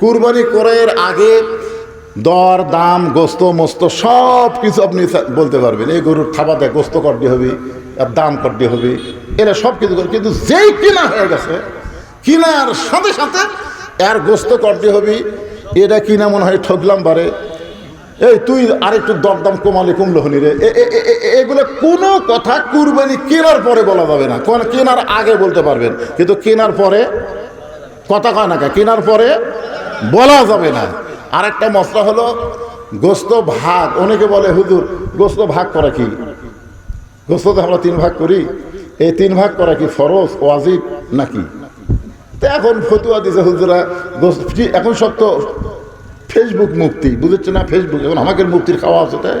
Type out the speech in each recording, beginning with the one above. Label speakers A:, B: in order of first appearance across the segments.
A: কুরবানি করার আগে দর, দাম, গোস্ত, মস্ত সব কিছু আপনি বলতে পারবেন। এই গরুর থাবাতে গোস্ত করতে হবে, আর দাম করতে হবে। এরা সব কিছু করে, কিন্তু যেই কিনা হয়ে গেছে, কিনার সাথে সাথে এর গোস্ত করতে হবে। এটা কিনা মনে হয় ঠকলাম বারে। এই তুই আরেকটু দরদাম কমালে, কমলো হলি রে। এগুলো কোনো কথা কুরবানি কেনার পরে বলা যাবে না। কোন কেনার আগে বলতে পারবেন। কিন্তু কেনার পরে কথা কয় না? কেনার পরে বলা যাবে না। আর একটা মশলা হলো গোস্ত ভাগ। অনেকে বলে, হুজুর, গোস্ত ভাগ করা কি? গোস্ত আমরা তিন ভাগ করি। এই তিন ভাগ করা কি ফরজ, ওয়াজিব নাকি? তো এখন ফতুয়া দিছে হুজুরা, গোস্ত এখন সব তো ফেসবুক মুক্তি বুঝেছে না? ফেসবুক এখন আমাকে মুক্তির খাওয়া আছে তাই?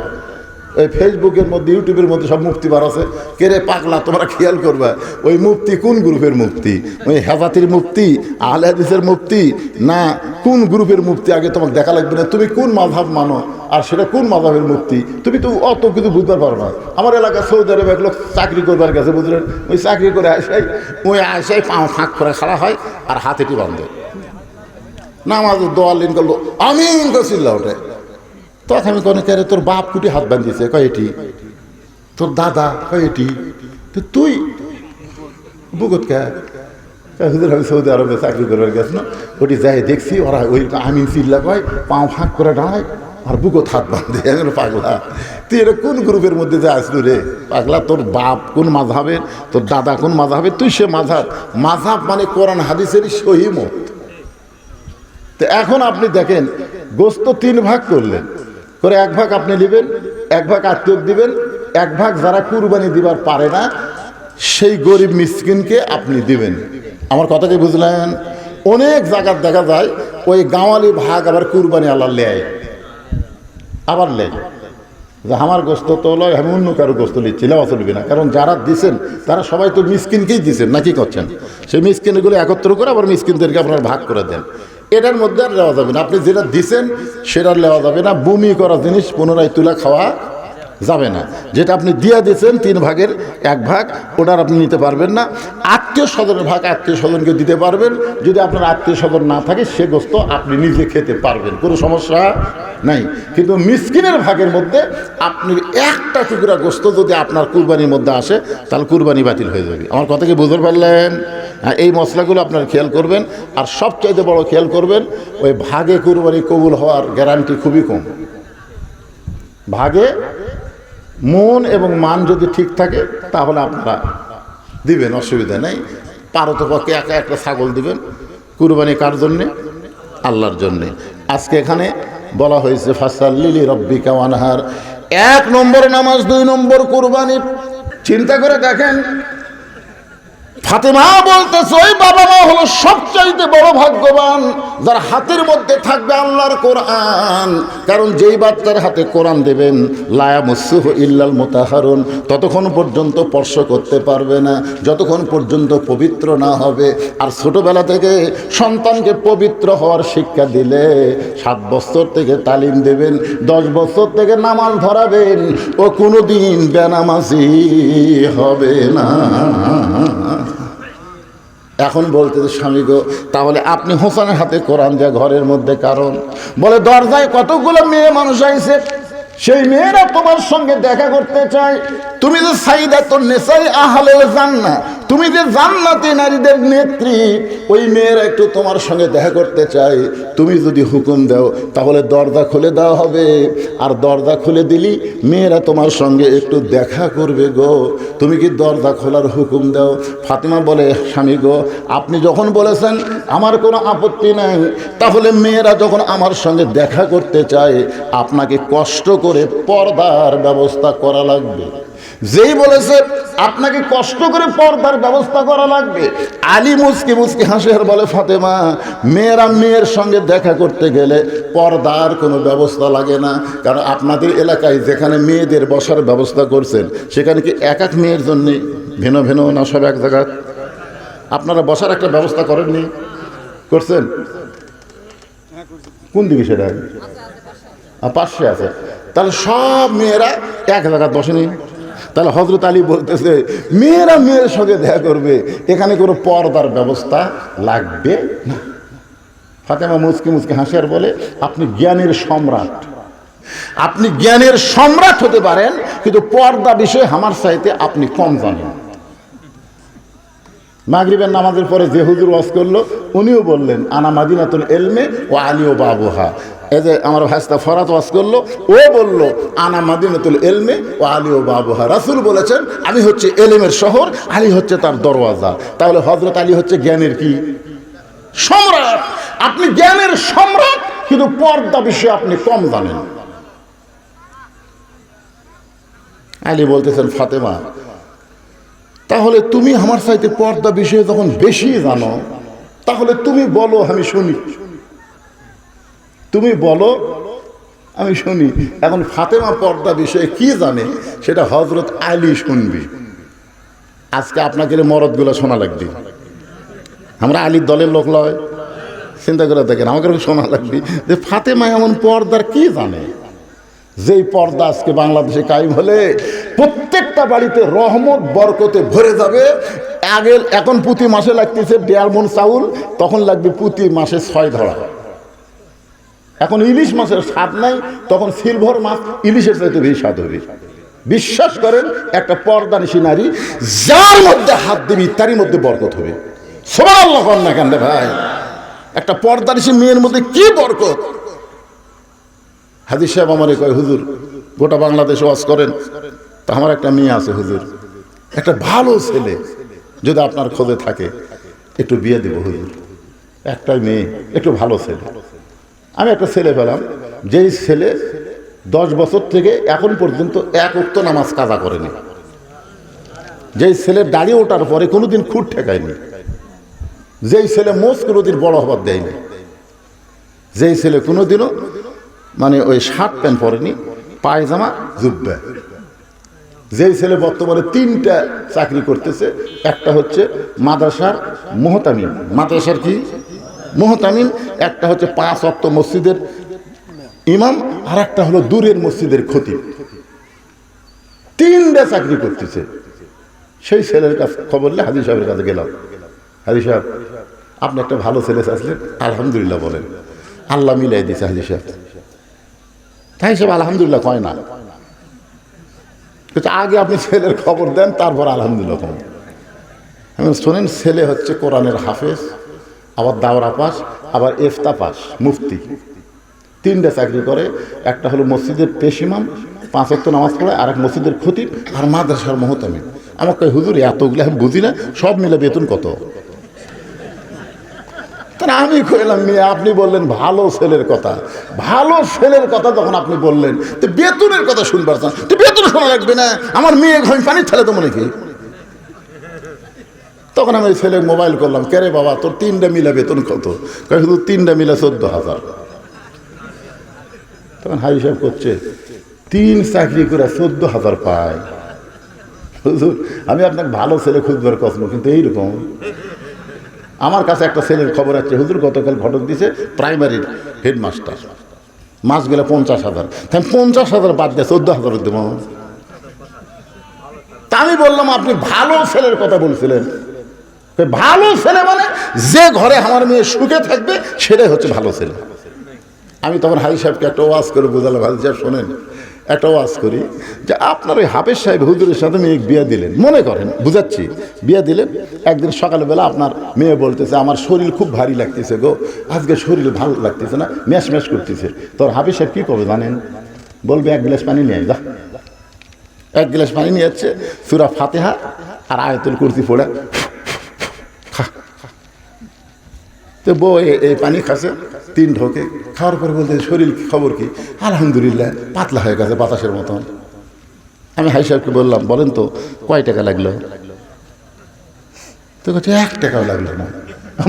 A: ওই ফেসবুকের মধ্যে ইউটিউবের মধ্যে সব মুক্তি বার আছে। কে রে পাগলা, তোমরা খেয়াল করবা, ওই মুক্তি কোন গ্রুপের মুক্তি ওই হেজাতির মুক্তি আহলে হাদিসের মুক্তি না কোন গ্রুপের মুক্তি আগে তোমাকে দেখা লাগবে না? তুমি কোন মাধাব মানো? আর সেটা কোন মাধাবের মুক্তি? তুমি তো অত কিছু বুঝতে পারো না। আমার এলাকায় সৌদি আরবে এক লোক চাকরি করবার গেছে, বুঝলেন? ওই চাকরি করে আসাই ওই আসাই পাও ফাঁক করে খাড়া হয় আর হাতেটি বাঁধে। নামাজ দোয়ালিন করল, আমিন করছিল ওটা তখন আমি কোনো কেন তোর বাপ কুটি হাত বান্ধিছে কয় এটি? তোর দাদা? কয় এটি? তুই? বুকত কে? হুজুর আমি সৌদি আরবে চাকরি করবার গেছ না। ওটি যাই দেখছি ওরা ওই আমিন চিল্লা কয় পাও ফাঁক করে দাঁড়ায় আর বুকো হাত বাঁধে বললাম, পাগলা। তুই এটা কোন গ্রুপের মধ্যে যে আসলু রে? পাগলা তোর বাপ কোন মাঝাবের তোর দাদা কোন মাঝাবের তুই সে মাঝাব মাঝাব মানে কোরআন হাদিসেরই সহিমত তো এখন আপনি দেখেন গোস্ত তিন ভাগ করলেন। করে এক ভাগ আপনি নেবেন এক ভাগ আত্মীয় দিবেন এক ভাগ যারা কুরবানি দিবার পারে না সেই গরিব মিসকিনকে আপনি দিবেন। আমার কি বুঝলেন? অনেক জায়গার দেখা যায়, ওই গাঁওয়ালি ভাগ আবার কুরবানি আল্লাহ লেয়। আবার লেয়। যে আমার গোস্ত তো লয়, আমি অন্য কারও গোস্ত নিচ্ছি লেওয়া চলবে না। কারণ যারা দিছেন, তারা সবাই তো মিসকিনকেই দিছেন, নাকি করছেন? সেই মিসকিনগুলো একত্র করে আবার মিসকিনদেরকে আপনার ভাগ করে দেন। এটার মধ্যে আর নেওয়া যাবে না। আপনি যেটা দিছেন, সেটা নেওয়া যাবে না। বমি করা জিনিস পুনরায় তুলা খাওয়া যাবে না। যেটা আপনি দিয়ে দিয়েছেন তিন ভাগের এক ভাগ ওটার আপনি নিতে পারবেন না। আত্মীয় স্বজনের ভাগ আত্মীয় স্বজনকে দিতে পারবেন। যদি আপনার আত্মীয় স্বজন না থাকে সে গোস্ত আপনি নিজে খেতে পারবেন। কোনো সমস্যা নাই। কিন্তু মিসকিনের ভাগের মধ্যে আপনি একটা টুকরা গোস্ত যদি আপনার কুরবানির মধ্যে আসে তাহলে কুরবানি বাতিল হয়ে যাবে। আমার কথা কি বুঝতে পারলেন? হ্যাঁ, এই মশলাগুলো আপনার খেয়াল করবেন। আর সবচাইতে বড় খেয়াল করবেন ওই ভাগে কুরবানি কবুল হওয়ার গ্যারান্টি খুবই কম। ভাগে মন এবং মান যদি ঠিক থাকে, তাহলে আপনারা দিবেন, অসুবিধা নেই। পারতপক্ষে একা একটা ছাগল দিবেন, কুরবানি কার জন্যে? আল্লাহর জন্যে। আজকে এখানে বলা হয়েছে ফাসাল্লিলি রব্বি কাওয়ানহার এক নম্বর নামাজ, দুই নম্বর কুরবানি। চিন্তা করে দেখেন, ফাতেমা বলতেছে, ওই বাবা মা সবচাইতে বড় ভাগ্যবান, যার হাতের মধ্যে থাকবে আল্লাহর কোরআন। কারণ যেই বাচ্চার হাতে কোরআন দেবেন লায়া মুসুহ ইল্লাল মোতাহারুন, ততক্ষণ পর্যন্ত স্পর্শ করতে পারবে না, যতক্ষণ পর্যন্ত পবিত্র না হবে। আর ছোটবেলা থেকে সন্তানকে পবিত্র হওয়ার শিক্ষা দিলে সাত বছর থেকে তালিম দেবেন, দশ বছর থেকে নামাজ ধরাবেন, ও কোনোদিন বেনামাজি হবে না। এখন বলতেছে স্বামী গো, তাহলে আপনি হোসেনের হাতে কোরআন দেয়া ঘরের মধ্যে কারণ। বলে, দরজায় কতগুলো মেয়ে মানুষ আইছে? সেই মেয়েরা তোমার সঙ্গে দেখা করতে চায়। তুমি যে সাইদা তো নেশাই আহলে জান্না তুমি যে জান্নাতি নারীদের নেত্রী, ওই মেয়েরা একটু তোমার সঙ্গে দেখা করতে চায়। তুমি যদি হুকুম দাও, তাহলে দরজা খুলে দেওয়া হবে। আর দরজা খুলে দিলি, মেয়েরা তোমার সঙ্গে একটু দেখা করবে গো। তুমি কি দরজা খোলার হুকুম দাও? ফাতিমা বলে, স্বামী গো, আপনি যখন বলেছেন, আমার কোনো আপত্তি নাই, তাহলে মেয়েরা যখন আমার সঙ্গে দেখা করতে চায়, আপনাকে কষ্ট করে পর্দার ব্যবস্থা করা লাগবে। যেই বলেছে, আপনাকে কষ্ট করে পর্দার ব্যবস্থা করা লাগবে। আলী মুসকি মুসকি হাসি বলে, ফাতেমা, মেয়েরা মেয়ের সঙ্গে দেখা করতে গেলে পর্দার কোনো ব্যবস্থা লাগে না। কারণ আপনাদের এলাকায় যেখানে মেয়েদের বসার ব্যবস্থা করছেন, সেখানে কি এক এক মেয়ের জন্যে ভিন্ন ভিন্ন না সব এক জায়গায়? আপনারা বসার একটা ব্যবস্থা করেননি? করছেন? কোন দিকে সেটা? আর পাশে আছে। তাহলে সব মেয়েরা এক জায়গায় বসেনি। তাহলে হজরত আলী বলতেছে, মেয়েরা মেয়ের সঙ্গে দেখা করবে, এখানে কোনো পর্দার ব্যবস্থা লাগবে না। ফাতেমা মুচকি মুচকি হাসি আর বলে, আপনি জ্ঞানের সম্রাট। আপনি জ্ঞানের সম্রাট হতে পারেন, কিন্তু পর্দা বিষয়ে আমার চাইতে আপনি কম জানেন। মাগরিবের নামাজের পরে যে হুজুর ওয়াজ করল, উনিও বললেন, আনা মাদিনাতুল এলমে ও আলী ও বাবুহা। এই যে আমার ভাস্তা ফরাত ওয়াজ করল, ও বলল, আনা মাদিনাতুল এলমে ও আলী ও বাবুহা। রাসুল বলেছেন, আমি হচ্ছে এলেমের শহর, আলী হচ্ছে তার দরওয়াজা। তাহলে হজরত আলী হচ্ছে জ্ঞানের কি? সম্রাট! আপনি জ্ঞানের সম্রাট, কিন্তু পর্দা বিষয়ে আপনি কম জানেন। আলী বলতেছেন, ফাতেমা, তাহলে তুমি আমার সাথে পর্দা বিষয়ে যখন বেশি জানো, তাহলে তুমি বলো, আমি শুনি। তুমি বলো। আমি শুনি, এখন ফাতেমা পর্দা বিষয়ে কি জানে, সেটা হজরত আলী শুনবি। আজকে আপনাকে মরদগুলো শোনা লাগবে। আমরা আলীর দলের লোক লয়। চিন্তা করে দেখেন আমাকে শোনা লাগবে। যে ফাতেমা এমন পর্দার কি জানে? যেই পর্দা আজকে বাংলাদেশে কায়েম হলে প্রত্যেকটা বাড়িতে রহমত, বরকতে ভরে যাবে। আগে এখন প্রতি মাসে লাগতেছে দেড় মন, চাউল। তখন লাগবে প্রতি মাসে ছয় ধরা। এখন ইলিশ মাছের স্বাদ নাই, তখন সিলভার মাছ ইলিশের চাইতে বেশি স্বাদ হবে। বিশ্বাস করেন, একটা পর্দা পর্দানিশী নারী, যার মধ্যে হাত দিবি, তারই মধ্যে বরকত হবে। সবার আল্লাহ না কেন ভাই? একটা পর্দা পর্দানিশী মেয়ের মধ্যে কি বরকত? হাজির সাহেব আমারে কয়, হুজুর, গোটা বাংলাদেশ ওয়াজ করেন, তা আমার একটা মেয়ে আছে হুজুর। একটা ভালো ছেলে, যদি আপনার খোঁজে থাকে, একটু বিয়ে দিব হুজুর। একটাই মেয়ে, একটু ভালো ছেলে। আমি একটা ছেলে পেলাম, যেই ছেলে দশ বছর থেকে এখন পর্যন্ত এক উক্ত নামাজ কাজা করেনি। যেই ছেলে দাঁড়িয়ে ওঠার পরে কোনোদিন খুঁট ঠেকায়নি। যেই ছেলে মোষ কোনোদিন বড় হবার দেয়নি। যেই ছেলে কোনোদিনও মানে ওই শার্ট প্যান্ট পরেনি, পায়জামা, জুব্বা। যেই ছেলে বর্তমানে তিনটা চাকরি করতেছে, একটা হচ্ছে মাদ্রাসার মোহতামিম। মাদ্রাসার কি? মোহতামিম, একটা হচ্ছে পাঁচ অক্ত মসজিদের ইমাম আর একটা হলো দূরের মসজিদের ক্ষতি তিনটা চাকরি করতেছে। সেই ছেলের কাছে খবর নিয়ে হাজি সাহেবের কাছে গেলাম। হাজি সাহেব, আপনি একটা ভালো ছেলে চাচ্ছিলেন আলহামদুলিল্লাহ বলেন। আল্লাহ মিলাই দিয়েছে হাজি সাহেব। তাই হিসেবে আলহামদুলিল্লাহ কয় না। আগে আপনি ছেলের খবর দেন, তারপর আলহামদুলিল্লাহ কম। শোনেন, ছেলে হচ্ছে কোরআনের হাফেজ আবার দাওরা পাস, আবার এফতা পাস, মুফতি। তিনটা চাকরি করে, একটা হলো মসজিদের পেশিমাম পাঁচ নামাজ পড়ে আর এক মসজিদের খতিব আর মাদ্রাসার মহতামি আমাকে হুজুর, এতগুলো আমি বুঝি না, সব মিলে বেতন কত? তাহলে আমি কইলাম, মেয়ে, আপনি বললেন ভালো ছেলের কথা। ভালো ছেলের কথা যখন আপনি বললেন, তো বেতনের কথা শুনবার তো বেতন শোনা লাগবে না। আমার মেয়ে ঘরে পানি ঠেলে তো মনে কি? তখন আমি ছেলে মোবাইল করলাম, কে রে বাবা, তোর তিনটা মিলা বেতন কত? শুধু তিনটা মিলা চোদ্দ হাজার। তখন হাই হিসাব করছে, তিন চাকরি করে চোদ্দ হাজার পায়। আমি আপনাকে ভালো ছেলে খুঁজবার কখনো কিন্তু এইরকম। আমার কাছে একটা ছেলের খবর আছে, হুজুর গতকাল ঘটক দিছে প্রাইমারির হেডমাস্টার, মাস গেলে পঞ্চাশ হাজার। তাই পঞ্চাশ হাজার বাদ দিয়ে চোদ্দ হাজার দেব। তা আমি বললাম, আপনি ভালো ছেলের কথা বলছিলেন। ভালো ছেলে মানে যে ঘরে আমার মেয়ে সুখে থাকবে, সেটাই হচ্ছে ভালো ছেলে। আমি তখন হাজি সাহেবকে একটা ওয়াজ করে বোঝালাম হাজি সাহেব শোনেন, একটা ওয়াজ করি যে আপনার ওই হাফেজ সাহেব হুজুরের সাথে মেয়ে বিয়ে দিলেন, মনে করেন, বুঝাচ্ছি, বিয়ে দিলেন, একদিন সকালবেলা আপনার মেয়ে বলতেছে, আমার শরীর খুব ভারী লাগতেছে গো, আজকে শরীর ভালো লাগতেছে না, ম্যাশ ম্যাশ করতেছে। তোর হাফেজ সাহেব কী করবে জানেন? বলবে, এক গ্লাস পানি নিয়ে যা। এক গ্লাস পানি নিয়ে যাচ্ছে, সুরা ফাতেহা আর আয়তুল কুর্তি পড়ে তো বউ এই পানি খাচ্ছে তিন ঢোকে, খাওয়ার পরে বলতে শরীর খবর কি? আলহামদুলিল্লাহ, পাতলা হয়ে গেছে বাতাসের মতন। আমি হাই সাহেবকে বললাম, বলেন তো, কয় টাকা লাগল? তো বলছে, এক টাকাও লাগল না।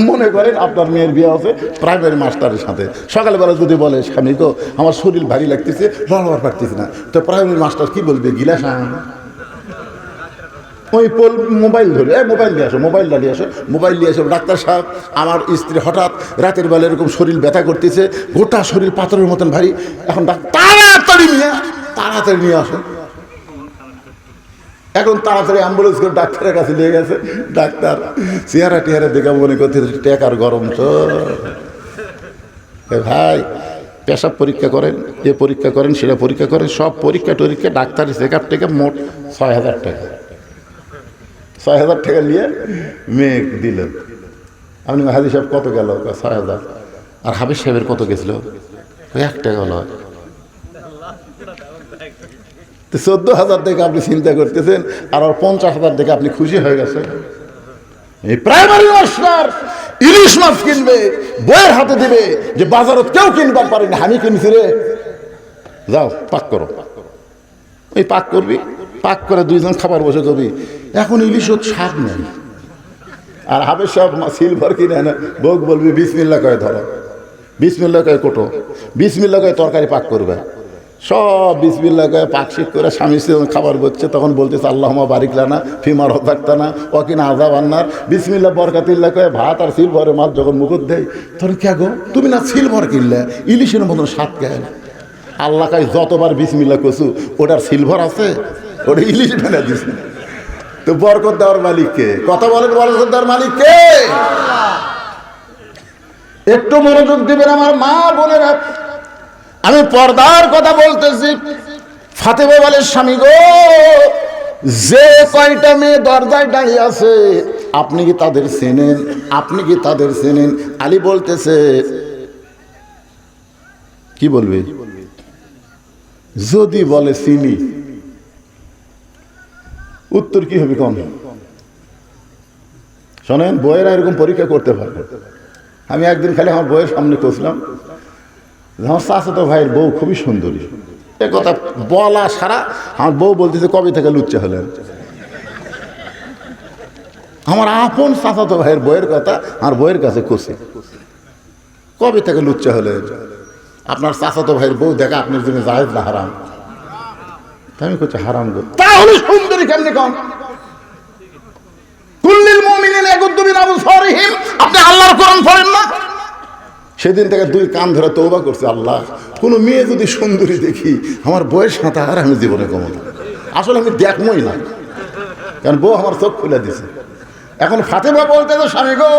A: মনে করেন আপনার মেয়ের বিয়ে আছে প্রাইমারি মাস্টারের সাথে। সকালবেলা যদি বলে, স্বামী তো আমার শরীর ভারী লাগতেছে, লড়বার পারতেছে না। তো প্রাইমারি মাস্টার কি বলবে? গিলাস ওই পোল মোবাইল ধরে এ মোবাইল নিয়ে আসো, মোবাইলটা নিয়ে আসো, মোবাইল নিয়ে আসো ডাক্তার সাহেব, আমার স্ত্রী হঠাৎ রাতের বেলা এরকম শরীর ব্যথা করতেছে, গোটা শরীর পাথরের মতন ভারী। এখন তাড়াতাড়ি নিয়ে তাড়াতাড়ি নিয়ে আসো। এখন তাড়াতাড়ি অ্যাম্বুলেন্স করে ডাক্তারের কাছে নিয়ে গেছে। ডাক্তার, চেহারা টেহারা দেখে মনে করতে টেকার গরম তো। ভাই, পেশাব পরীক্ষা করেন এ পরীক্ষা করেন সেটা পরীক্ষা করেন, সব পরীক্ষা টরীক্ষা ডাক্তারি চেক আপ টেকে মোট ছয় হাজার টাকা। ছয় হাজার টাকা নিয়ে মেয়ে দিলেন। আপনি হাজি সাহেব, কত গেল? ছয় হাজার। আর হাবিজ সাহেবের কত গেছিল? ওই এক টাকা হলো তো চোদ্দ হাজার দেখে আপনি চিন্তা করতেছেন, আর ওর পঞ্চাশ হাজার দেখে আপনি খুশি হয়ে গেছেন। এই প্রাইমারি মাস্টার ইলিশ মাছ কিনবে, বইয়ের হাতে দিবে, যে বাজারত কেউ কিনবার পারি না, আমি কিনছি রে। যাও, পাক করো। এই পাক করবি? পাক করে দুইজন খাবার বসে করবি। এখন ইলিশ ছাড় নেই। আর হাবে সব সিলভার কিনে না বউক বলবি, বিসমিল্লা করে ধরো। বিসমিল্লা করে কোটো। বিসমিল্লা করে তরকারি পাক করবে। সব বিসমিল্লা করে পাক শিখ করে স্বামী স্ত্রী খাবার বলছে তখন বলতেছে আল্লাহ বারিকলানা ফিমার হতাক্তানা অকিন আজাব আন্নার। বিসমিল্লা বরকাতিল্লা করে ভাত আর সিলভারের মাছ যখন মুখত দেয়, তখন কে গো তুমি না সিলভার কিনলে? ইলিশের মতন স্বাদ কেন আল্লাহ কাজ যতবার বিসমিল্লা কচু ওটার সিলভার আছে, ওটা ইলিশ বানা দিছে তো বরকত দেওয়ার মালিককে। কথা বলেন বরকত দেওয়ার মালিককে। একটু মনোযোগ দিবেন আমার মা বোনেরা। আমি পর্দার কথা বলতেছি। ফাতেমা বলে স্বামী গো, যে কয়টা মেয়ে দরজায় দাঁড়িয়ে আছে, আপনি কি তাদের চেনেন? আপনি কি তাদের চেনেন? আলী বলতেছে, কি বলবে? যদি বলে চিনি। উত্তর কি হবে কম? শোনেন, বইয়েরা এরকম পরীক্ষা করতে পারবে আমি একদিন খালি আমার বইয়ের সামনে করছিলাম আমার চাচাতো ভাইয়ের বউ খুবই সুন্দরী। এ কথা বলা সারা, আমার বউ বলতেছে, কবে থেকে লুচ্চা হলেন? আমার আপন চাচাতো ভাইয়ের বইয়ের কথা আমার বইয়ের কাছে করছে কবে থেকে লুচ্চা হলেন? আপনার চাচাতো ভাইয়ের বউ দেখা আপনার জন্য জাহেজ না হারাম। আমি করছি হারাম গো। তাহলে সুন্দরী কেমনি কম কুল্লিল মুমিনিন ইয়াগুদ্দু মিন আবসারিহিম। আপনি আল্লাহর কোরআন পড়েন না? সেদিন থেকে দুই কান ধরে তৌবা করছে আল্লাহ। কোনো মেয়ে যদি সুন্দরী দেখি আমার বয়স আর আমি জীবনে কমো না। আসলে আমি দেখমই না। কারণ বউ আমার চোখ খুলে দিছে। এখন ফাতেমা বলতে তো স্বামী গো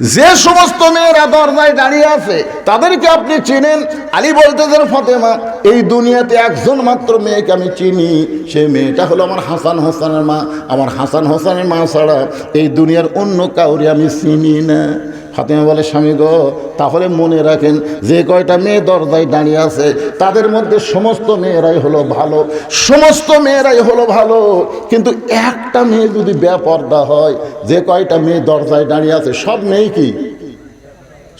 A: যে সমস্ত মেয়েরা দরজায় দাঁড়িয়ে আছে, তাদেরকে আপনি চিনেন? আলী বলতেছেন, ফতেমা, এই দুনিয়াতে একজন মাত্র মেয়েকে আমি চিনি। সে মেয়েটা হলো আমার হাসান হাসানের মা। আমার হাসান হাসানের মা ছাড়া এই দুনিয়ার অন্য কাউরে আমি চিনি না। ফাতেমা বলে, স্বামী গো, তাহলে মনে রাখেন, যে কয়টা মেয়ে দরজায় দাঁড়িয়ে আছে, তাদের মধ্যে সমস্ত মেয়েরাই হলো ভালো, সমস্ত মেয়েরাই হলো ভালো। কিন্তু একটা মেয়ে যদি ব্যাপারটা হয়, যে কয়টা মেয়ে দরজায় দাঁড়িয়ে আছে, সব মেয়ে কি?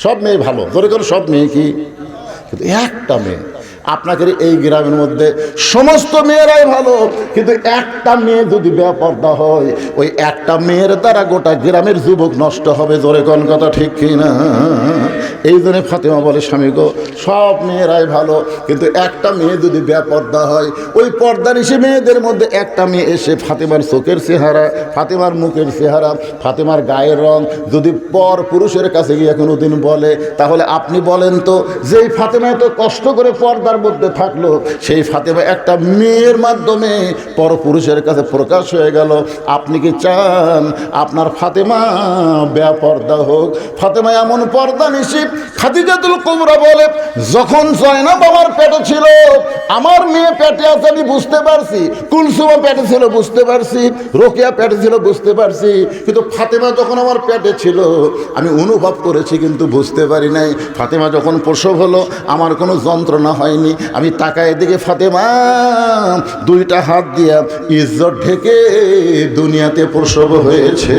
A: সব মেয়ে ভালো ধরে করে, সব মেয়ে কি? কিন্তু একটা মেয়ে আপনাকে এই গ্রামের মধ্যে সমস্ত মেয়েরাই ভালো, কিন্তু একটা মেয়ে যদি ব্যাপারটা হয়, ওই একটা মেয়ের দ্বারা গোটা গ্রামের যুবক নষ্ট হবে, জোরে কোন কথা ঠিক কিনা? এই জন্য ফাতেমা বলে, স্বামী গো, সব মেয়েরাই ভালো, কিন্তু একটা মেয়ে যদি বেপর্দা হয়, ওই পর্দানিসি মেয়েদের মধ্যে একটা মেয়ে এসে ফাতেমার চোখের চেহারা, ফাতেমার মুখের চেহারা, ফাতেমার গায়ের রং যদি পর পুরুষের কাছে গিয়ে কোনোদিন বলে, তাহলে আপনি বলেন তো, যেই ফাতেমা এত কষ্ট করে পর্দার মধ্যে থাকল, সেই ফাতেমা একটা মেয়ের মাধ্যমে পর পুরুষের কাছে প্রকাশ হয়ে গেল। আপনি কি চান আপনার ফাতেমা বেপর্দা হোক? ফাতেমা এমন পর্দা নিশি খাদিজাতুল কুবরা বলে, যখন জয়নাব আমার পেটে ছিল, আমার মেয়ে পেটে আছে, আমি বুঝতে পারছি। কুলসুমা পেটে ছিল, বুঝতে পারছি। রোকেয়া পেটে ছিল, বুঝতে পারছি। কিন্তু ফাতেমা যখন আমার পেটে ছিল, আমি অনুভব করেছি, কিন্তু বুঝতে পারি নাই। ফাতেমা যখন প্রসব হলো, আমার কোনো যন্ত্রণা হয়নি। আমি তাকায় দিকে ফাতেমা, দুইটা হাত দিয়া ইজ্জত ঢেকে দুনিয়াতে প্রসব হয়েছে।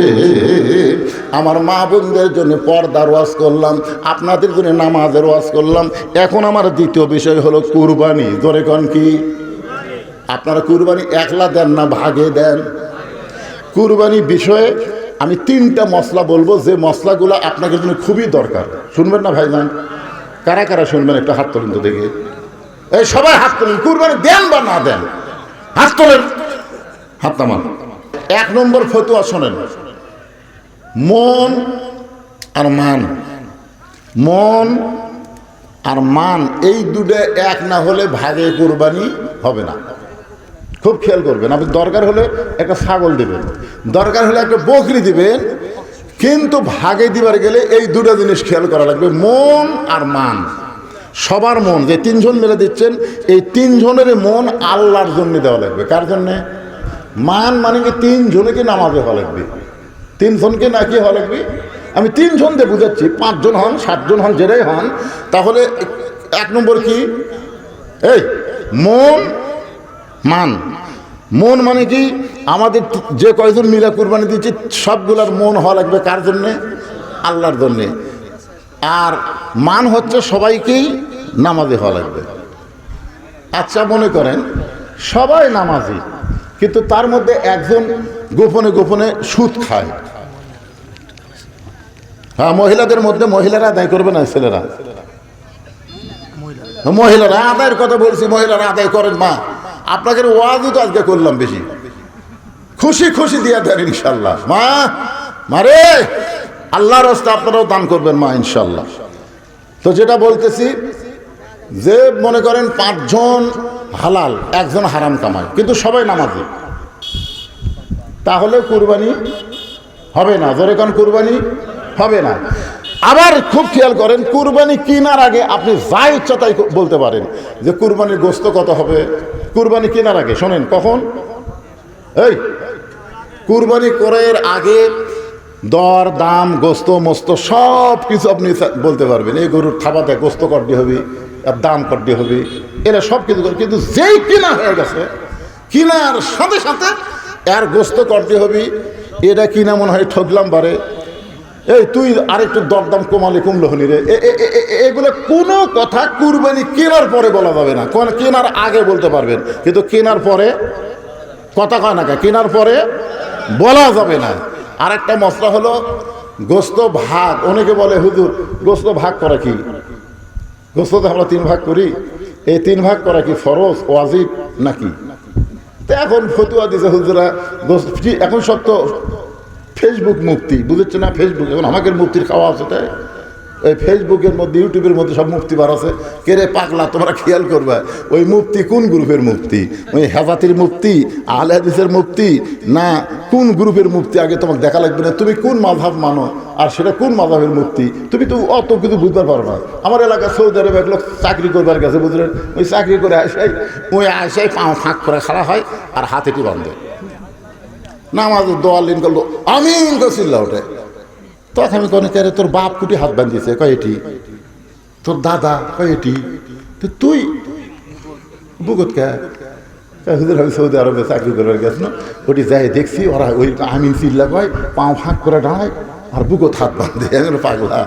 A: আমার মা বোনদের জন্য পর্দার ওয়াজ করলাম। আপনাদের জন্য নামাজের ওয়াজ করলাম। এখন আমার দ্বিতীয় বিষয় হলো কুরবানি। ধরে কন কি? আপনারা কুরবানি একলা দেন না, ভাগে দেন? কুরবানি বিষয়ে আমি তিনটা মশলা বলব। যে মশলাগুলো আপনাদের জন্য খুবই দরকার। শুনবেন না ভাইজান? কারা কারা শুনবেন? একটা হাত তোলেন তো দেখে। এই সবাই হাত তোলেন। কুরবানি দেন বা না দেন? হাত তোলেন। হাত নামান। এক নম্বর ফতুয়া শোনেন। মন আর মান। মন আর মান এই দুটো এক না হলে ভাগে কোরবানি হবে না। খুব খেয়াল করবেন, আপনি দরকার হলে একটা ছাগল দেবেন, দরকার হলে একটা বকরি দিবেন, কিন্তু ভাগে দিবার গেলে এই দুটো জিনিস খেয়াল করা লাগবে, মন আর মান। সবার মন, যে তিনজন মিলে দিচ্ছেন, এই তিনজনের মন আল্লাহর জন্য দেওয়া লাগবে। কার জন্যে? মান মানে কি তিনজনকে নামাজে হওয়া লাগবে? তিনজনকে নাকি হওয়া লাগবে? আমি তিনজন দিয়ে বুঝাচ্ছি, পাঁচজন হন, সাতজন হন যেটাই হন, তাহলে এক নম্বর কি? এই, মন, মান। মন মানে কি? আমাদের যে কয়জন মিলা কুরবানি দিচ্ছি সবগুলার মন হওয়া লাগবে কার জন্যে? আল্লাহর জন্যে। আর মান হচ্ছে সবাইকেই নামাজে হওয়া লাগবে। আচ্ছা মনে করেন, সবাই নামাজি, কিন্তু তার মধ্যে একজন গোপনে গোপনে সুদ খায়। হ্যাঁ মহিলাদের মধ্যে মহিলারা আদায় করবে না, ছেলেরা? মহিলারা আদায়ের কথা বলছি, মহিলারা আদায় করেন মা আপনাকে ওয়াজও তো আজকে করলাম বেশি। খুশি খুশি দিয়ে দেন ইনশাল্লাহ। মা মারে আল্লাহর রাস্তা আপনারাও দান করবেন মা, ইনশাল্লাহ। তো যেটা বলতেছি, যে মনে করেন পাঁচজন হালাল, একজন হারাম কামায়, কিন্তু সবাই নামাজি। তাহলে কুরবানি হবে না। জোরে কোন কুরবানি? হবে না। আবার খুব খেয়াল করেন, কুরবানি কেনার আগে আপনি যা ইচ্ছা তাই বলতে পারেন। যে কুরবানির গোস্ত কত হবে? কুরবানি কেনার আগে, শোনেন, কখন? এই, কুরবানি করার আগে দর, দাম, গোস্ত, মস্ত সব কিছু আপনি বলতে পারবেন। এই গরুর খাবাতে গোস্ত কড্ডি হবে, আর দাম কড্ডি হবে, এরা সব কিছু কিন্তু যেই কিনা হয়ে গেছে, কিনার সাথে সাথে এর গোস্ত কড্ডি হবে, এটা কিনা মনে হয় ঠকলাম বারে। এই তুই আরেকটু দরদাম কমালে কমলো হলি রে এগুলো কোনো কথা কুরবানি কেনার পরে বলা যাবে না। কোন কেনার আগে বলতে পারবেন। কিন্তু কেনার পরে কথা কয় না কে? কেনার পরে বলা যাবে না। আর একটা মশলা হলো গোস্ত ভাগ। অনেকে বলে, হুজুর, গোস্ত ভাগ করা কি? গোস্ত তো আমরা তিন ভাগ করি। এই তিন ভাগ করা কি ফরজ, ওয়াজিব নাকি? তো এখন ফতুয়া দিছে হুজুরা, গোস্ত এখন তো ফেসবুক মুক্তি বুঝেছে না? ফেসবুক এখন আমাকে মুক্তির খাওয়া আছে তাই? ওই ফেসবুকের মধ্যে ইউটিউবের মধ্যে সব মুক্তি বার আছে। কে রে পাগলা, তোমরা খেয়াল করবে, ওই মুক্তি কোন গ্রুপের মুক্তি ওই হেজাতির মুক্তি আহলে হাদিসের মুক্তি না, কোন গ্রুপের মুক্তি আগে তোমাকে দেখা লাগবে না। তুমি কোন মাধাব মানো? আর সেটা কোন মাধাবের মুক্তি তুমি তো অত কিছু বুঝতে পারো না আমার এলাকা সৌদি আরবে এক লোক চাকরি করবার গেছে, বুঝলেন? ওই চাকরি করে আসাই ওই আসাই পাও ফাঁক করে খাড়া হয়, আর হাতেটি বান্ধে। নামাজ দোয়াল লিন করল। আমিন করছিল ওঠে। তখন আমি কনে কে রে, তোর বাপ কুটি হাত বান্ধিছে কয় এটি? তোর দাদা কয় এটি? তুই? বুকত কে? হুজুর আমি সৌদি আরবে চাকরি করবার গেছিল ওটি যাই দেখছি ওরা ওই আমিন চিল্লা কয় পাও ফাঁক করে দাঁড়ায় আর বুকত হাত বাঁধে পাগলা।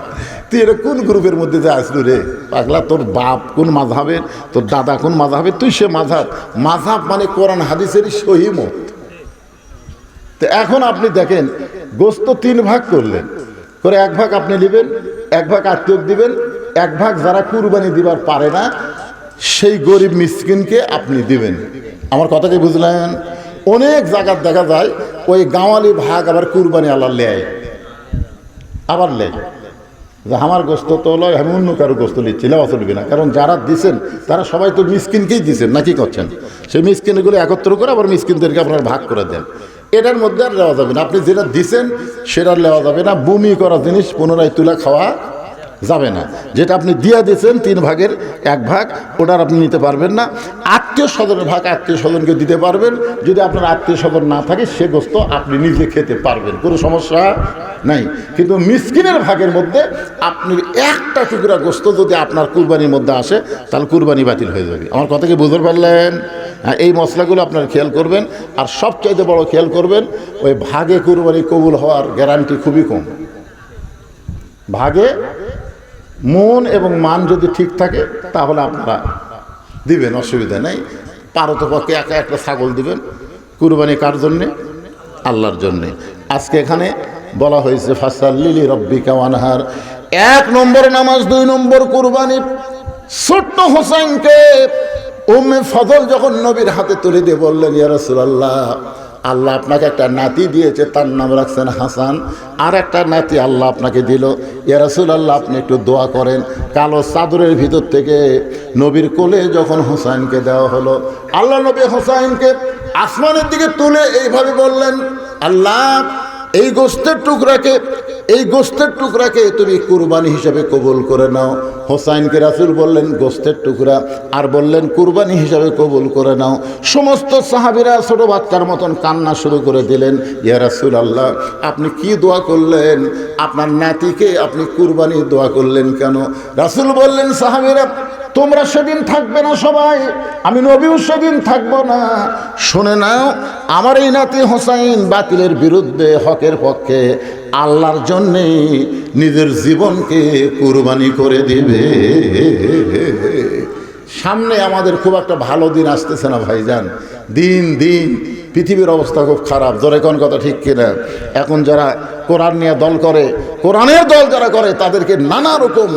A: তুই এটা কোন গ্রুপের মধ্যে যে আসলু রে? পাগলা তোর বাপ কোন মাঝাবের তোর দাদা কোন মাঝাবের তুই সে মাঝাব মাঝাব মানে কোরআন হাদিসেরই সহিমত। তো এখন আপনি দেখেন, গোস্ত তিন ভাগ করলেন। করে এক ভাগ আপনি নেবেন, এক ভাগ আত্মীয় দিবেন, এক ভাগ যারা কুরবানি দিবার পারে না, সেই গরিব মিসকিনকে আপনি দিবেন। আমার কথা কি বুঝলেন? অনেক জায়গার দেখা যায়, ওই গাঁওয়ালি ভাগ আবার কুরবানি আল্লাহ লেয়। আবার লেয়। যে আমার গোস্ত তো লয় আমি অন্য কারও গোস্ত নিচ্ছি, লেওয়া চলবে না। কারণ যারা দিছেন, তারা সবাই তো মিসকিনকেই দিছেন, নাকি করছেন? সেই মিসকিনগুলো একত্র করে আবার মিসকিনদেরকে আপনার ভাগ করে দেন। এটার মধ্যে আর নেওয়া যাবে না। আপনি যেটা দিছেন সেটা নেওয়া যাবে না। বমি করা জিনিস পুনরায় তুলা খাওয়া যাবে না। যেটা আপনি দিয়া দিয়েছেন, তিন ভাগের এক ভাগ, ওটার আপনি নিতে পারবেন না। আত্মীয় স্বজনের ভাগ আত্মীয় স্বজনকে দিতে পারবেন। যদি আপনার আত্মীয় স্বজন না থাকে, সে গোস্ত আপনি নিজে খেতে পারবেন। কোনো সমস্যা নাই। কিন্তু মিসকিনের ভাগের মধ্যে আপনি একটা টুকরা গোস্ত যদি আপনার কুরবানির মধ্যে আসে, তাহলে কুরবানি বাতিল হয়ে যাবে। আমার কথা কি বুঝতে পারলেন? হ্যাঁ এই মশলাগুলো আপনার খেয়াল করবেন। আর সবচাইতে বড় খেয়াল করবেন, ওই ভাগে কুরবানি কবুল হওয়ার গ্যারান্টি খুবই কম। ভাগে মন এবং মান যদি ঠিক থাকে, তাহলে আপনারা দিবেন, অসুবিধা নেই। পারতপক্ষে একা একটা ছাগল দিবেন, কুরবানি কার জন্যে? আল্লাহর জন্যে। আজকে এখানে বলা হয়েছে ফাসাল লিলি রব্বি কাওয়ানহার এক নম্বর নামাজ, দুই নম্বর কুরবানি। ছোট্ট হোসেনকে উম্মে ফজল যখন নবীর হাতে তুলে দিয়ে বললেন, ইয়া রাসূলুল্লাহ, আল্লাহ আপনাকে একটা নাতি দিয়েছে, তার নাম রাখছেন হাসান। আর একটা নাতি আল্লাহ আপনাকে দিল। ইয়া আল্লাহ আপনি একটু দোয়া করেন। কালো চাদরের ভিতর থেকে নবীর কোলে যখন হোসাইনকে দেওয়া হলো, আল্লাহ নবী হোসাইনকে আসমানের দিকে তুলে এইভাবে বললেন, আল্লাহ এই গোস্তের টুকরাকে, এই গোস্তের টুকরাকে তুমি কুরবানি হিসাবে কবুল করে নাও। হোসাইনকে রাসুল বললেন, গোস্তের টুকরা। আর বললেন, কুরবানি হিসাবে কবুল করে নাও। সমস্ত সাহাবিরা ছোট বাচ্চার মতন কান্না শুরু করে দিলেন, ইয়া রাসুল আল্লাহ আপনি কি দোয়া করলেন? আপনার নাতিকে আপনি কুরবানি দোয়া করলেন কেন? রাসুল বললেন, সাহাবিরা তোমরা সেদিন থাকবে না সবাই, আমি নবীও সেদিন থাকব না। শুনে নাও, আমার এই নাতি হোসাইন বাতিলের বিরুদ্ধে হকের পক্ষে আল্লাহর জন্যে নিজের জীবনকে কুরবানি করে দিবে। সামনে আমাদের খুব একটা ভালো দিন আসতেছে না ভাইজান। দিন দিন পৃথিবীর অবস্থা খুব খারাপ। জোরে কোন কথা ঠিক কিনা? এখন যারা কোরআন নিয়ে দল করে, কোরআনের দল যারা করে, তাদেরকে নানা রকম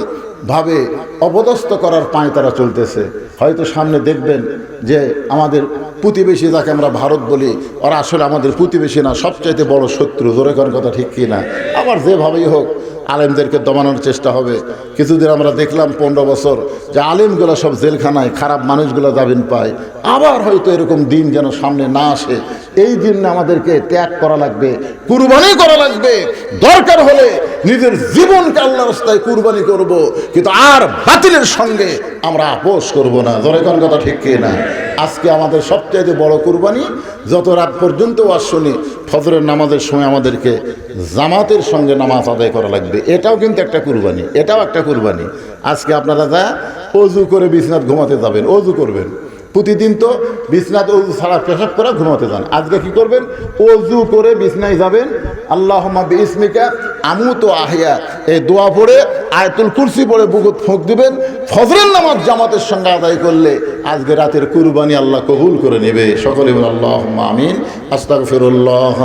A: ভাবে অপদস্থ করার পায় তারা চলতেছে। হয়তো সামনে দেখবেন যে আমাদের প্রতিবেশী যাকে আমরা ভারত বলি, ওরা আসলে আমাদের প্রতিবেশী না, সবচাইতে বড় শত্রু। জোরে কোন কথা ঠিক কি না? আবার যেভাবেই হোক, আলেমদেরকে দমানোর চেষ্টা হবে। কিছুদিন আমরা দেখলাম পনেরো বছর যে আলেমগুলো সব জেলখানায়, খারাপ মানুষগুলো যাবেন পায়। আবার হয়তো এরকম দিন যেন সামনে না আসে। এই দিন আমাদেরকে ত্যাগ করা লাগবে, কুরবানি করা লাগবে। দরকার হলে নিজের জীবনকে আল্লাহ রাস্তায় কুরবানি করব, কিন্তু আর বাতিলের সঙ্গে আমরা আপোষ করব না। কোন কথা ঠিক কে না? আজকে আমাদের সবচাইতে বড় কুরবানি, যত রাত পর্যন্ত ওয়াজ শুনি ফজরের নামাজের সময় আমাদেরকে জামাতের সঙ্গে নামাজ আদায় করা লাগবে। এটাও কিন্তু একটা কুরবানি, এটাও একটা কুরবানি। আজকে আপনারা যা, অজু করে বিছনাথ ঘুমাতে যাবেন, অজু করবেন। প্রতিদিন তো বিছনাথ অজু ছাড়া পেশাব করে ঘুমাতে যান। আজকে কি করবেন? অজু করে বিছনায় যাবেন। আল্লাহ ইসমিকা আমু তো আহিয়া এই দোয়া পড়ে আয়তুল কুরসি পড়ে বুকুত ফুঁক দিবেন ফজরের নামাজ জামাতের সঙ্গে আদায় করলে আজকে রাতের কুরবানি আল্লাহ কবুল করে নেবে সকলে বলে আল্লাহ আমিন আস্তাক ফিরুল্লাহ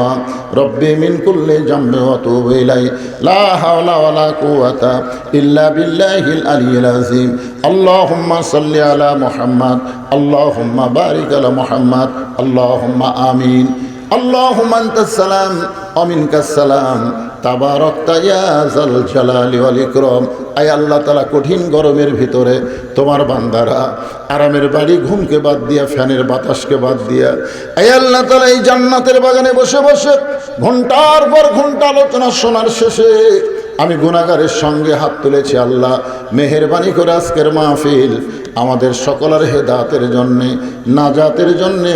A: রব্বি মিন কুল্লি জাম্বে ওয়াতুবু ইলাই লা হাওলা ওয়ালা কুওয়াতা ইল্লা বিল্লাহিল আলিয়্যিল আযীম আল্লাহুম্মা সাল্লি আলা মুহাম্মাদ আল্লাহুম্মা বারিক আলা মুহাম্মাদ আল্লাহুম্মা আমিন اللهم انت السلام ومنك السلام তাবারকতা ইয়া জাল জালালি আল্লাহ তাআলা, কঠিন গরমের ভিতরে তোমার বান্দারা আরামের বাড়ি ঘুমকে বাদ দিয়া, ফ্যানের বাতাসকে বাদ দিয়া, আয় আল্লাহ তাআলা এই জান্নাতের বাগানে বসে বসে ঘণ্টার পর ঘণ্টা আলোচনা শোনার শেষে আমি গুণাগারের সঙ্গে হাত তুলেছি আল্লাহ, মেহেরবানি করে আজকের মাহফিল। আমাদের সকলের হেদাতের জন্যে, নাজাতের জন্যে,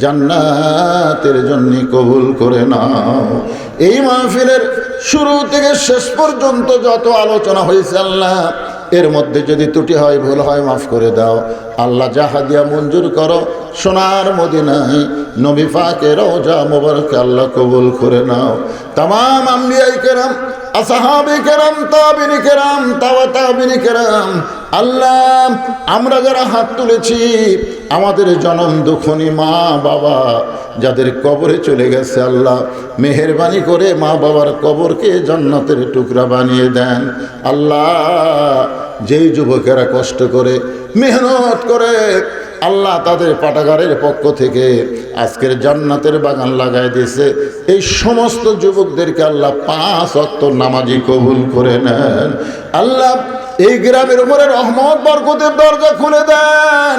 A: জান্নাতের জন্যে কবুল করে নাও। এই মাহফিলের শুরু থেকে শেষ পর্যন্ত যত আলোচনা হয়েছে আল্লাহ, এর মধ্যে যদি ত্রুটি হয়, ভুল হয়, মাফ করে দাও। আল্লাহ যাহা দিয়া মঞ্জুর করো, সোনার মদিনায় নবী পাকের রওজা মোবারক আল্লাহ কবুল করে নাও। তাম আম্বিয়াই কেরাম, আসাহাবি কেরাম, তাবিনি কেরাম, তাওয়া তাবিনি কেরাম আল্লাহ, আমরা যারা হাত তুলেছি, আমাদের জনম দুখনি মা বাবা যাদের কবরে চলে গেছে আল্লাহ, মেহরবানি করে মা বাবার কবরকে জান্নাতের টুকরা বানিয়ে দেন। আল্লাহ, যেই যুবকেরা কষ্ট করে, মেহনত করে, আল্লাহ তাদের পাঠাগারের পক্ষ থেকে আজকের জান্নাতের বাগান লাগাই দিয়েছে। এই সমস্ত যুবকদেরকে আল্লাহ পাঁচ অক্ত নামাজি কবুল করে নেন। আল্লাহ এই গ্রামের উপরে রহমত বরকতের দরজা খুলে দেন।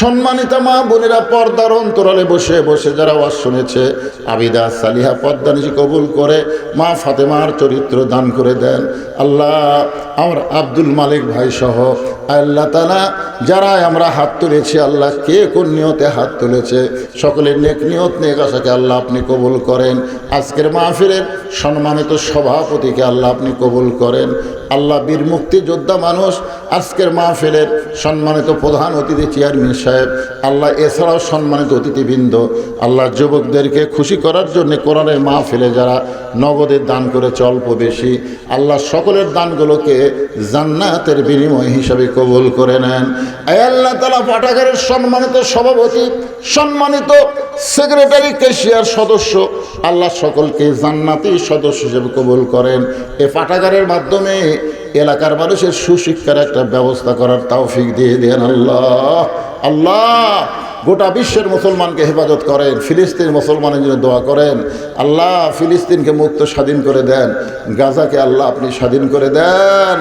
A: সম্মানিত মা বোনেরা পর্দার অন্তরালে বসে বসে যারা ওয়াজ শুনেছে, আবিদা সালিহা পর্দা নিজে কবুল করে, মা ফাতেমার চরিত্র দান করে দেন। আল্লাহ, আমার আব্দুল মালিক ভাই সহ আল্লাহ তালা যারা আমরা হাত তুলেছি, আল্লাহ কে কোন নিয়তে হাত তুলেছে, সকলের নেক নিয়ত, নেক আশাকে আল্লাহ আপনি কবুল করেন। আজকের মাহফিলের সম্মানিত সভাপতিকে আল্লাহ আপনি কবুল করেন। আল্লাহ বীর মুক্তি যোদ্ধা মানুষ, আজকের মাহফিলের সম্মানিত প্রধান অতিথি, চেয়ারম্যান সাহেব, আল্লাহ এছাড়াও সম্মানিত অতিথিবৃন্দ, আল্লাহ যুবকদেরকে খুশি করার জন্য কোরআনের মাহফিলে যারা নগদের দান করেছে অল্প বেশি, আল্লাহ সকলের দানগুলোকে জান্নাতের বিনিময় হিসাবে কবুল করে নেন। আল্লাহ তালা পাঠাগারের সম্মানিত সভাপতি, সম্মানিত সেক্রেটারি কেশিয়ার সদস্য, আল্লাহ সকলকে জান্নাতি সদস্য হিসেবে কবুল করেন। এ পাঠাগারের মাধ্যমে এলাকার মানুষের সুশিক্ষার একটা ব্যবস্থা করার তৌফিক দিয়ে দেন আল্লাহ। আল্লাহ, গোটা বিশ্বের মুসলমানকে হেফাজত করেন, ফিলিস্তিন মুসলমানের জন্য দোয়া করেন। আল্লাহ, ফিলিস্তিনকে মুক্ত, স্বাধীন করে দেন। গাজাকে আল্লাহ আপনি স্বাধীন করে দেন।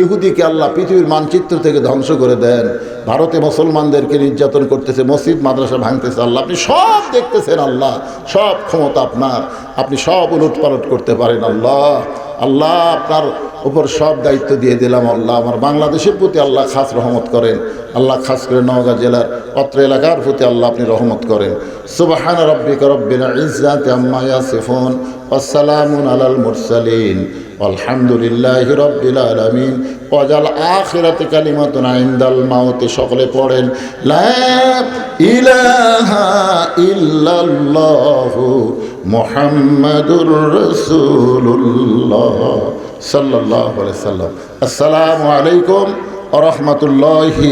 A: ইহুদিকে আল্লাহ পৃথিবীর মানচিত্র থেকে ধ্বংস করে দেন। ভারতে মুসলমানদেরকে নির্যাতন করতেছে, মসজিদ, মাদ্রাসা ভাঙতেছে আল্লাহ। আপনি সব দেখতেছেন আল্লাহ, সব ক্ষমতা আপনার। আপনি সব উলট পালট করতে পারেন আল্লাহ। আল্লাহ আপনার উপর সব দায়িত্ব দিয়ে দিলাম আল্লাহ। আমার বাংলাদেশের প্রতি আল্লাহ খাস রহমত করেন। আল্লাহ খাস করে নওগাঁ জেলার পত্র এলাকার প্রতি আল্লাহ আপনি রহমত করেন। সুবাহান রব্বিক রব্বিল ইজাত আম্মা ইয়াসিফুন ওয়াসসালামুন আলাল মুরসালিন। আলহামদুলিল্লাহি রব্বিল আলামিন। ওয়াজাল আখিরাতি কালিমাতুন ইনদাল মাউতি। সকলে পড়েন ইলাহা ইল্লাল্লাহু মুহাম্মাদুর রাসূলুল্লাহ সাল্লাল্লাহু সাল্লাম আসসালামু আলাইকুম ওয়া রাহমাতুল্লাহি